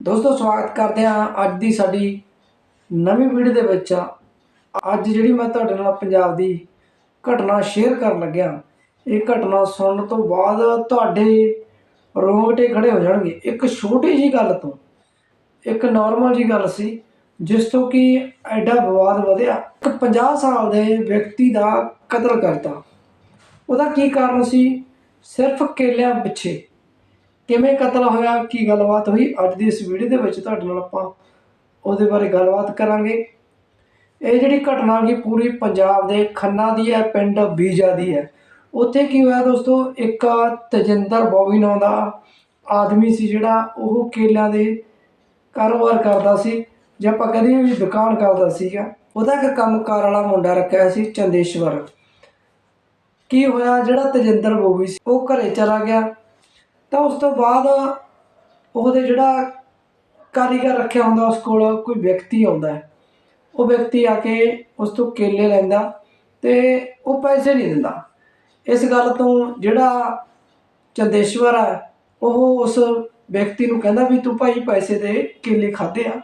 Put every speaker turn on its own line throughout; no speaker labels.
ਦੋਸਤੋ, ਸਵਾਗਤ ਕਰਦੇ ਹਾਂ ਅੱਜ ਦੀ ਸਾਡੀ ਨਵੀਂ ਵੀਡੀਓ ਦੇ ਵਿੱਚ। ਅੱਜ ਜਿਹੜੀ ਮੈਂ ਤੁਹਾਡੇ ਨਾਲ ਪੰਜਾਬ ਦੀ ਘਟਨਾ ਸ਼ੇਅਰ ਕਰਨ ਲੱਗਿਆ, ਇਹ ਘਟਨਾ ਸੁਣਨ ਤੋਂ ਬਾਅਦ ਤੁਹਾਡੇ ਰੋਂਗਟੇ ਖੜੇ ਹੋ ਜਾਣਗੇ। ਇੱਕ ਛੋਟੀ ਜੀ ਗੱਲ ਤੋਂ, ਇੱਕ ਨਾਰਮਲ ਜੀ ਗੱਲ ਸੀ, ਜਿਸ ਤੋਂ ਕਿ ਐਡਾ ਵਿਵਾਦ ਵਧਿਆ। ਇੱਕ 50 ਸਾਲ ਦੇ ਵਿਅਕਤੀ ਦਾ ਕਤਲ ਕਰਤਾ। ਉਹਦਾ ਕੀ ਕਾਰਨ ਸੀ? ਸਿਰਫ ਕੇਲਿਆਂ ਪਿੱਛੇ। ਕਿਵੇਂ ਕਤਲ ਹੋਇਆ, ਕੀ ਗੱਲਬਾਤ ਹੋਈ, ਅੱਜ ਦੀ ਇਸ ਵੀਡੀਓ ਦੇ ਵਿੱਚ ਤੁਹਾਡੇ ਨਾਲ ਆਪਾਂ ਉਹਦੇ ਬਾਰੇ ਗੱਲਬਾਤ ਕਰਾਂਗੇ। ਇਹ ਜਿਹੜੀ ਘਟਨਾ ਕੀ ਪੂਰੀ ਪੰਜਾਬ ਦੇ ਖੰਨਾ ਦੀ ਹੈ, ਪਿੰਡ ਬੀਜਾ ਦੀ ਹੈ। ਉੱਥੇ ਕੀ ਹੋਇਆ ਦੋਸਤੋ, ਇੱਕ ਤਜਿੰਦਰ ਬੋਵੀ ਨਾਂ ਦਾ ਆਦਮੀ ਸੀ ਜਿਹੜਾ, ਉਹ ਕੇਲਿਆਂ ਦੇ ਕਾਰੋਬਾਰ ਕਰਦਾ ਸੀ। ਜੇ ਆਪਾਂ ਕਹਦੇ ਵੀ ਦੁਕਾਨ ਕਰਦਾ ਸੀਗਾ, ਉਹਦਾ ਇੱਕ ਕੰਮਕਾਰ ਵਾਲਾ ਮੁੰਡਾ ਰੱਖਿਆ ਸੀ, ਚੰਦੇਸ਼ਵਰ। ਕੀ ਹੋਇਆ, ਜਿਹੜਾ ਤਜਿੰਦਰ ਬੋਵੀ ਸੀ, ਉਹ ਘਰੇ ਚਲਾ ਗਿਆ। ਤਾਂ ਉਸ ਤੋਂ ਬਾਅਦ ਉਹਦੇ ਜਿਹੜਾ ਕਾਰੀਗਰ ਰੱਖਿਆ ਹੁੰਦਾ ਉਸ ਕੋਲ ਕੋਈ ਵਿਅਕਤੀ ਆਉਂਦਾ ਹੈ। ਉਹ ਵਿਅਕਤੀ ਆ ਕੇ ਉਸ ਤੋਂ ਕੇਲੇ ਲੈਂਦਾ ਤੇ ਉਹ ਪੈਸੇ ਨਹੀਂ ਦਿੰਦਾ। ਇਸ ਗੱਲ ਤੋਂ ਜਿਹੜਾ ਚੰਦੇਸ਼ਵਰ ਹੈ, ਉਹ ਉਸ ਵਿਅਕਤੀ ਨੂੰ ਕਹਿੰਦਾ ਵੀ ਤੂੰ ਭਾਈ ਪੈਸੇ ਦੇ ਕੇਲੇ ਖਾਦੇ ਆ।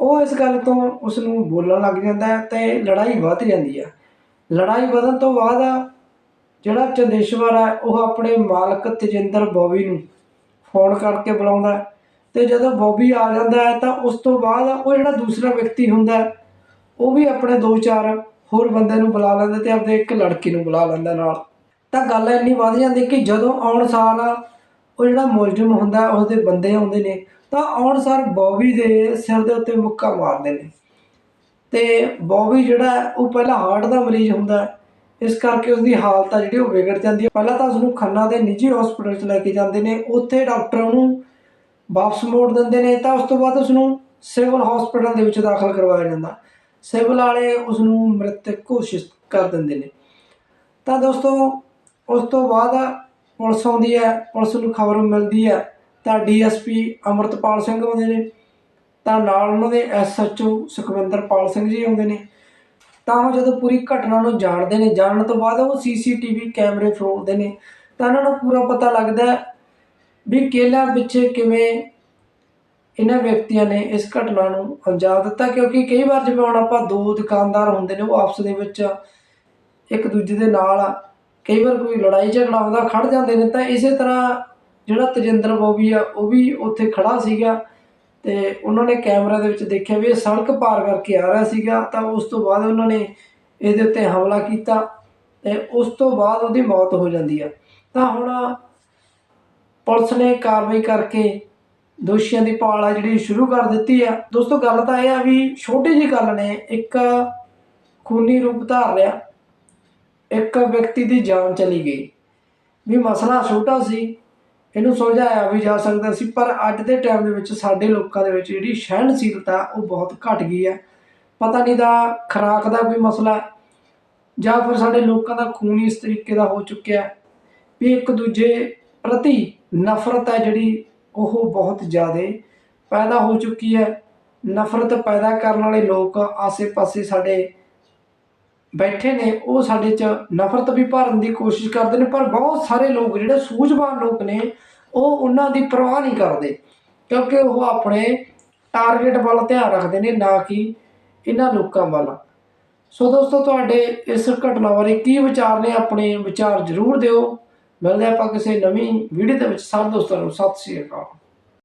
ਉਹ ਇਸ ਗੱਲ ਤੋਂ ਉਸ ਨੂੰ ਬੋਲਣ ਲੱਗ ਜਾਂਦਾ ਹੈ ਤੇ ਲੜਾਈ ਵੱਧ ਜਾਂਦੀ ਹੈ। ਲੜਾਈ ਵਧਣ ਤੋਂ ਬਾਅਦ ਜਿਹੜਾ ਚੰਦੇਸ਼ਵਰ ਹੈ, ਉਹ ਆਪਣੇ ਮਾਲਕ ਤਜਿੰਦਰ ਬੋਬੀ ਨੂੰ ਫੋਨ ਕਰਕੇ ਬੁਲਾਉਂਦਾ ਹੈ ਤੇ ਜਦੋਂ ਬੋਬੀ ਆ ਜਾਂਦਾ ਹੈ, ਤਾਂ ਉਸ ਤੋਂ ਬਾਅਦ ਉਹ ਜਿਹੜਾ ਦੂਸਰਾ ਵਿਅਕਤੀ ਹੁੰਦਾ ਉਹ ਵੀ ਆਪਣੇ ਦੋ ਚਾਰ ਹੋਰ ਬੰਦੇ ਨੂੰ ਬੁਲਾ ਲੈਂਦਾ ਤੇ ਆਪਣੇ ਇੱਕ ਲੜਕੀ ਨੂੰ ਬੁਲਾ ਲੈਂਦਾ ਨਾਲ। ਤਾਂ ਗੱਲ ਇੰਨੀ ਵੱਧ ਜਾਂਦੀ ਕਿ ਜਦੋਂ ਆਉਣ ਸਾਲ ਉਹ ਜਿਹੜਾ ਮੁਲਜ਼ਮ ਹੁੰਦਾ ਉਹਦੇ ਬੰਦੇ ਆਉਂਦੇ ਨੇ, ਤਾਂ ਆਉਣ ਸਾਰ ਬੋਬੀ ਦੇ ਸਿਰ ਦੇ ਉੱਤੇ ਮੁੱਕਾ ਮਾਰਦੇ ਨੇ। ਤੇ ਬੋਬੀ ਜਿਹੜਾ ਉਹ ਪਹਿਲਾਂ ਹਾਰਟ ਦਾ ਮਰੀਜ਼ ਹੁੰਦਾ ਇਸ ਕਰਕੇ ਉਸਦੀ ਹਾਲਤ ਆ ਜਿਹੜੀ ਉਹ ਵਿਗੜ ਜਾਂਦੀ ਹੈ ਪਹਿਲਾਂ ਤਾਂ ਉਸਨੂੰ ਖੰਨਾ ਦੇ ਨਿੱਜੀ ਹਸਪੀਟਲ 'ਚ ਲੈ ਕੇ ਜਾਂਦੇ ਨੇ। ਉੱਥੇ ਡਾਕਟਰ ਉਹਨੂੰ ਵਾਪਸ ਮੋੜ ਦਿੰਦੇ ਨੇ। ਤਾਂ ਉਸ ਤੋਂ ਬਾਅਦ ਉਸਨੂੰ ਸਿਵਲ ਹਸਪੀਟਲ ਦੇ ਵਿੱਚ ਦਾਖਲ ਕਰਵਾਇਆ ਜਾਂਦਾ। ਸਿਵਲ ਵਾਲੇ ਉਸ ਨੂੰ ਮ੍ਰਿਤਕ ਘੋਸ਼ਿਤ ਕਰ ਦਿੰਦੇ ਨੇ। ਤਾਂ ਦੋਸਤੋ, ਉਸ ਤੋਂ ਬਾਅਦ ਪੁਲਿਸ ਆਉਂਦੀ ਹੈ। ਪੁਲਿਸ ਨੂੰ ਖਬਰ ਮਿਲਦੀ ਹੈ। ਤਾਂ ਡੀਐਸਪੀ ਅਮਰਤਪਾਲ ਸਿੰਘ ਆਉਂਦੇ ਨੇ। ਤਾਂ ਨਾਲ ਉਹਨਾਂ ਦੇ ਐਸਐਚਓ ਸੁਖਵਿੰਦਰਪਾਲ ਸਿੰਘ ਜੀ ਆਉਂਦੇ ਨੇ। ਤਾਂ ਉਹ ਜਦੋਂ ਪੂਰੀ ਘਟਨਾ ਨੂੰ ਜਾਣਦੇ ਨੇ, ਜਾਣਨ ਤੋਂ ਬਾਅਦ ਉਹ ਸੀਸੀਟੀਵੀ ਕੈਮਰੇ ਫਰੋਲਦੇ ਨੇ। ਤਾਂ ਉਹਨਾਂ ਨੂੰ ਪੂਰਾ ਪਤਾ ਲੱਗਦਾ ਵੀ ਕੇਲਾ ਪਿੱਛੇ ਕਿਵੇਂ ਇਹਨਾਂ ਵਿਅਕਤੀਆਂ ਨੇ ਇਸ ਘਟਨਾ ਨੂੰ ਅੰਜਾਮ ਦਿੱਤਾ। ਕਿਉਂਕਿ ਕਈ ਵਾਰ ਜਿਵੇਂ ਹੁਣ ਆਪਾਂ ਦੋ ਦੁਕਾਨਦਾਰ ਹੁੰਦੇ ਨੇ, ਉਹ ਆਪਸ ਦੇ ਵਿੱਚ ਇੱਕ ਦੂਜੇ ਦੇ ਨਾਲ ਕਈ ਵਾਰ ਕੋਈ ਲੜਾਈ ਝਗੜਾ ਹੁੰਦਾ ਖੜ ਜਾਂਦੇ ਨੇ। ਤਾਂ ਇਸੇ ਤਰ੍ਹਾਂ ਜਿਹੜਾ ਤਜਿੰਦਰ ਬੋਬੀ ਆ, ਉਹ ਵੀ ਉੱਥੇ ਖੜਾ ਸੀਗਾ। ਤੇ ਉਹਨਾਂ ਨੇ ਕੈਮਰਾ ਦੇ ਵਿੱਚ ਦੇਖਿਆ ਵੀ ਇਹ ਸੜਕ ਪਾਰ ਕਰਕੇ ਆ ਰਿਹਾ ਸੀਗਾ, ਤਾਂ ਉਸ ਤੋਂ ਬਾਅਦ ਉਹਨਾਂ ਨੇ ਇਹਦੇ ਉੱਤੇ ਹਮਲਾ ਕੀਤਾ ਤੇ ਉਸ ਤੋਂ ਬਾਅਦ ਉਹਦੀ ਮੌਤ ਹੋ ਜਾਂਦੀ ਆ। ਤਾਂ ਹੁਣ ਪੁਲਿਸ ਨੇ ਕਾਰਵਾਈ ਕਰਕੇ ਦੋਸ਼ੀਆਂ ਦੀ ਭਾਲ ਆ ਜਿਹੜੀ ਸ਼ੁਰੂ ਕਰ ਦਿੱਤੀ ਆ। ਦੋਸਤੋ, ਗੱਲ ਤਾਂ ਇਹ ਆ ਵੀ ਛੋਟੀ ਜੀ ਗੱਲ ਨੇ, ਇੱਕ ਖੂਨੀ ਰੂਪ ਧਾਰ ਲਿਆ, ਇੱਕ ਵਿਅਕਤੀ ਦੀ ਜਾਨ ਚਲੀ ਗਈ। ਵੀ ਮਸਲਾ ਛੋਟਾ ਸੀ ਇਹਨੂੰ ਸੁਲਝਾਇਆ ਵੀ ਜਾ ਸਕਦਾ ਸੀ, ਪਰ ਅੱਜ ਦੇ ਟਾਈਮ ਦੇ ਵਿੱਚ ਸਾਡੇ ਲੋਕਾਂ ਦੇ ਵਿੱਚ ਜਿਹੜੀ ਸਹਿਣਸ਼ੀਲਤਾ ਉਹ ਬਹੁਤ ਘਟ ਗਈ ਹੈ। ਪਤਾ ਨਹੀਂ ਦਾ ਖਰਾਕ ਦਾ ਕੋਈ ਮਸਲਾ ਜਾਂ ਫਿਰ ਸਾਡੇ ਲੋਕਾਂ ਦਾ ਖੂਨ ਇਸ ਤਰੀਕੇ ਦਾ ਹੋ ਚੁੱਕਿਆ ਵੀ ਇੱਕ ਦੂਜੇ ਪ੍ਰਤੀ ਨਫ਼ਰਤ ਹੈ ਜਿਹੜੀ ਉਹ ਬਹੁਤ ਜ਼ਿਆਦਾ ਪੈਦਾ ਹੋ ਚੁੱਕੀ ਹੈ। ਨਫ਼ਰਤ ਪੈਦਾ ਕਰਨ ਵਾਲੇ ਲੋਕ ਆਸੇ-ਪਾਸੇ ਸਾਡੇ ਬੈਠੇ ਨੇ, ਉਹ ਸਾਡੇ 'ਚ ਨਫ਼ਰਤ ਵੀ ਭਰਨ ਦੀ ਕੋਸ਼ਿਸ਼ ਕਰਦੇ ਨੇ, ਪਰ ਬਹੁਤ ਸਾਰੇ ਲੋਕ ਜਿਹੜੇ ਸੂਝਵਾਨ ਲੋਕ ਨੇ, ਉਹ ਉਹਨਾਂ ਦੀ ਪਰਵਾਹ ਨਹੀਂ ਕਰਦੇ। ਕਿਉਂਕਿ ਉਹ ਆਪਣੇ ਟਾਰਗੇਟ ਵੱਲ ਧਿਆਨ ਰੱਖਦੇ ਨੇ, ਨਾ ਕਿ ਇਹਨਾਂ ਲੋਕਾਂ ਵੱਲ। ਸੋ ਦੋਸਤੋ, ਤੁਹਾਡੇ ਇਸ ਘਟਨਾ ਬਾਰੇ ਕੀ ਵਿਚਾਰ ਨੇ, ਆਪਣੇ ਵਿਚਾਰ ਜ਼ਰੂਰ ਦਿਓ। ਮਿਲਦੇ ਆਪਾਂ ਕਿਸੇ ਨਵੀਂ ਵੀਡੀਓ ਦੇ ਵਿੱਚ। ਸਾਰੇ ਦੋਸਤਾਂ ਨੂੰ ਸਤਿ ਸ਼੍ਰੀ ਅਕਾਲ।